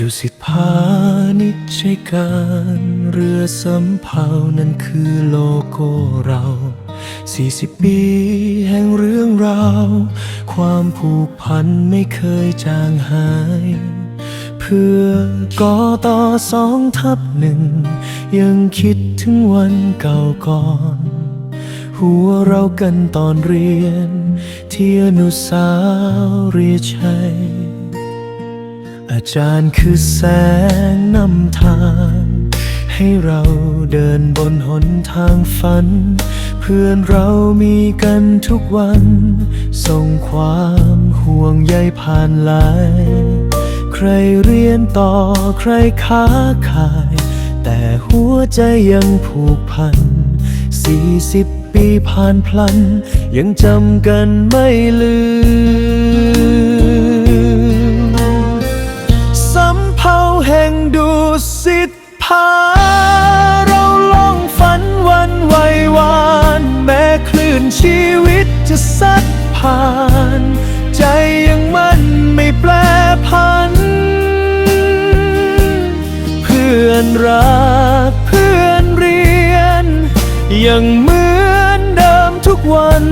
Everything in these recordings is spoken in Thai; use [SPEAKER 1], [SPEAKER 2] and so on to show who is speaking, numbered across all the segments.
[SPEAKER 1] ดุสิตพาณิชย์ใช่การเรือสำเภานั้นคือโลโก้เรา 40 ปีแห่งเรื่องราวความผูกพันไม่เคยจางหาย เพื่อกอต่อสองทับหนึ่ง ยังคิดถึงวันเก่าก่อน หัวเรากันตอนเรียน ที่อนุสาวรีย์ชัย อาจารย์คือแสงนำทาง ให้เราเดินบนหนทางฝัน เพื่อนเรามีกันทุกวัน ส่งความห่วงใยผ่านลน์ใครเรียนต่อใครค้าขาย แต่หัวใจยังผูกพัน40ปีผ่านพลัน ยังจำกันไม่ลืม ผ่าน ใจยังมั่นไม่แปรพัน เพื่อนรักเพื่อนเรียน ยังเหมือนเดิมทุกวัน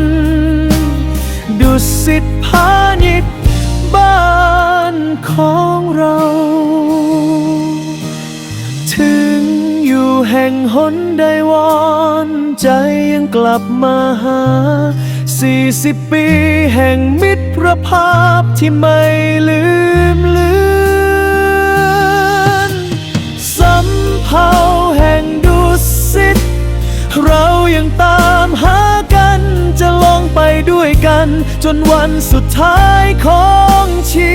[SPEAKER 1] ดุสิตพาณิชย์บ้านของเรา ถึงอยู่แห่งหนใดวอน ใจยังกลับมาหา 40 ปีแห่งมิตรภาพที่ไม่ลืมเลือนสำเภาแห่งดุสิตเรายังตามหากันจะลองไปด้วยกัน จนวันสุดท้ายของชี